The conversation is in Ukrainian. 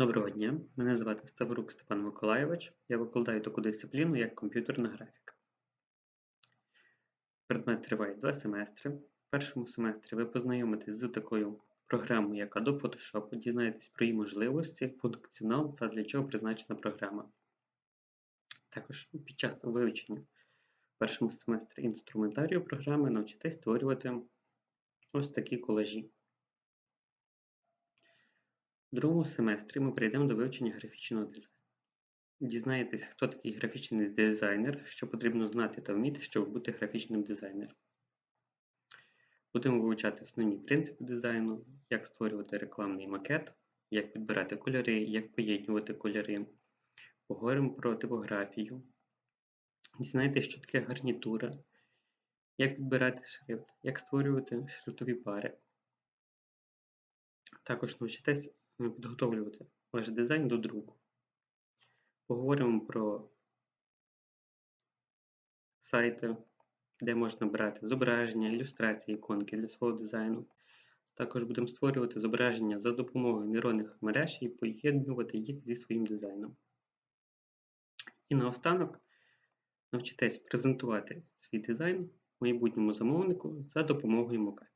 Доброго дня, мене звати Ставрук Степан Миколайович. Я викладаю таку дисципліну, як комп'ютерна графіка. Предмет триває два семестри. В першому семестрі ви познайомитесь з такою програмою, як Adobe Photoshop, дізнаєтесь про її можливості, функціонал та для чого призначена програма. Також під час вивчення в першому семестрі інструментарію програми навчитесь створювати ось такі колажі. В другому семестрі ми прийдемо до вивчення графічного дизайну. Дізнаєтесь, хто такий графічний дизайнер, що потрібно знати та вміти, щоб бути графічним дизайнером. Будемо вивчати основні принципи дизайну, як створювати рекламний макет, як підбирати кольори, як поєднувати кольори. Поговоримо про типографію. Дізнаєтесь, що таке гарнітура, як підбирати шрифт, як створювати шрифтові пари. Також навчитесь підготовлювати ваш дизайн до друку. Поговоримо про сайти, де можна брати зображення, ілюстрації, іконки для свого дизайну. Також будемо створювати зображення за допомогою нейронних мереж і поєднувати їх зі своїм дизайном. І наостанок навчитесь презентувати свій дизайн майбутньому замовнику за допомогою Mocha.